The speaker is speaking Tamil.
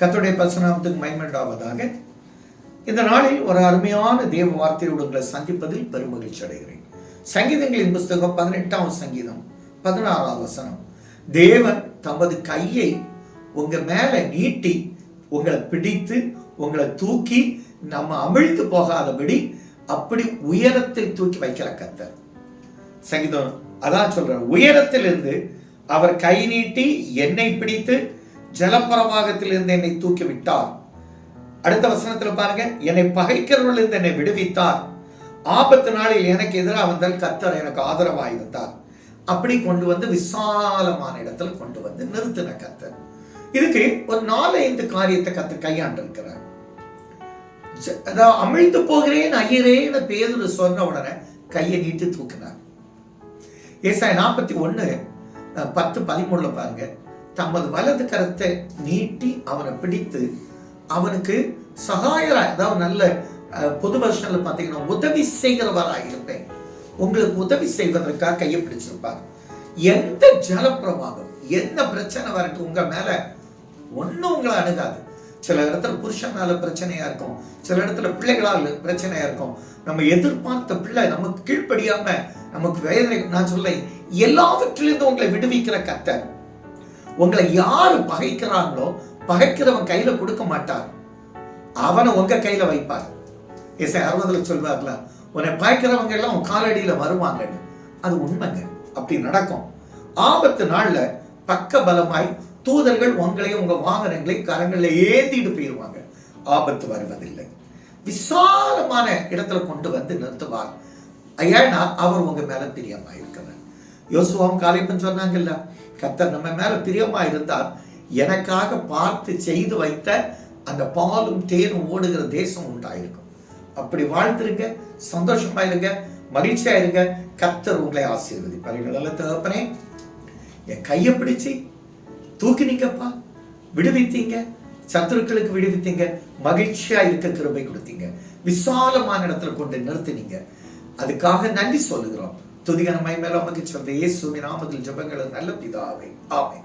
கத்துடைய பசுநாமத்துக்கு மைமண்டாவதாக இந்த நாளில் ஒரு அருமையான தேவ வார்த்தையோடு உங்களை சந்திப்பதில் பெருமகிழ்ச்சி அடைகிறேன். சங்கீதங்களின் புஸ்தகம் பதினெட்டாம் சங்கீதம் பதினாறாம் வசனம். தேவன் தமது கையை உங்க மேல நீட்டி உங்களை பிடித்து உங்களை தூக்கி நம்ம அமிழ்த்து போகாதபடி அப்படி உயரத்தில் தூக்கி வைக்கிற கத்தர் சங்கீதம் அதான் சொல்ற உயரத்திலிருந்து அவர் கை நீட்டி என்னை பிடித்து ஜலப்பிரவாகத்திலிருந்து என்னை தூக்கி விட்டார் அடுத்த வசனத்தில் பாருங்க என்னை பகைக்கிறவர்களிருந்து என்னை விடுவித்தார். ஆபத்து நாளில் எனக்கு எதிராக வந்தால் கத்தர் எனக்கு ஆதரவாக இருந்தார் அப்படி கொண்டு வந்து விசாலமான இடத்துல கொண்டு வந்து நிறுத்தின கத்தர் இதுக்கு ஒரு நாலு ஐந்து காரியத்தை கத்து கையாண்டிருக்கிறார். ஜ- அதாவது அமிழ்ந்து போகிறேன் ஐயரேன்னு பேதுரு சொன்ன உடனே கையை நீட்டி தூக்கினார். ஏசாய் நாற்பத்தி ஒன்று பத்து பதிமூணுல பாருங்க தமது வலது கரத்தை நீட்டி அவனை பிடித்து அவனுக்கு சகாயராய் அதாவது நல்ல பொது வருஷன்ல பார்த்தீங்கன்னா உதவி செய்கிறவராக இருப்பேன். உங்களுக்கு உதவி செய்வதற்காக கையை பிடிச்சிருப்பார். எந்த ஜலப்பிரவாகம் எந்த பிரச்சனை வரட்டும் உங்க மேல ஒன்றும் உங்களை அணுகாது. சில இடத்துல புருஷனால பிரச்சனையா இருக்கும். சில இடத்துல பிள்ளைகளால் பிரச்சனையா இருக்கும். நம்ம எதிர்பார்த்த பிள்ளை நமக்கு கீழ்ப்படியாம நமக்கு வேதனை நான் சொல்ல எல்லாவற்றிலிருந்து உங்களை விடுவிக்கிற கத்தர் உங்களை யாரு பகைக்கிறாங்களோ பகைக்கிறவன் கையில கொடுக்க மாட்டார். அவனை உங்க கையில வைப்பார். இசை அறுபதுல சொல்வார்ல உன்னை பகைக்கிறவங்க எல்லாம் உன் காலடியில வருவாங்கன்னு. அது உண்மைங்க. அப்படி நடக்கும். ஆபத்து நாள்ல பக்க பலமாய் தூதர்கள் உங்களையும் உங்க வாகனங்களை கரங்களில் ஏத்திட்டு போயிருவாங்க. ஆபத்து வருவதில்லை. விசாலமான இடத்துல கொண்டு வந்து நிறுத்துவார். ஏன்னா அவர் உங்க மேல பிரியமா இருக்கிறார் யோசுவாவும் காலைப்பன் சொன்னாங்கல்ல கத்தர் நம்ம மேல பிரியமா இருந்தால் எனக்காக பார்த்து செய்து வைத்த அந்த பாலும் தேனும் ஓடுகிற தேசம் உண்டாயிருக்கும். அப்படி வாழ்ந்துருங்க சந்தோஷமா இருங்க மகிழ்ச்சியா இருங்க. கத்தர் உங்களை ஆசீர்வதிப்பார். நல்ல தகப்பனே என் கையை பிடிச்சு தூக்கினீங்கப்பா விடுவித்தீங்க. சத்துருக்களுக்கு விடுவித்தீங்க. மகிழ்ச்சியா இருக்க கிருபை கொடுத்தீங்க. விசாலமான இடத்துல கொண்டு நிறுத்தினீங்க. அதுக்காக நன்றி சொல்லுகிறோம். துதிகன மைமேல மேல மகிழ்ச்சி வந்த இயேசுவின் நாமத்தில் ஜபங்களும் நல்ல பிதாவை. ஆமை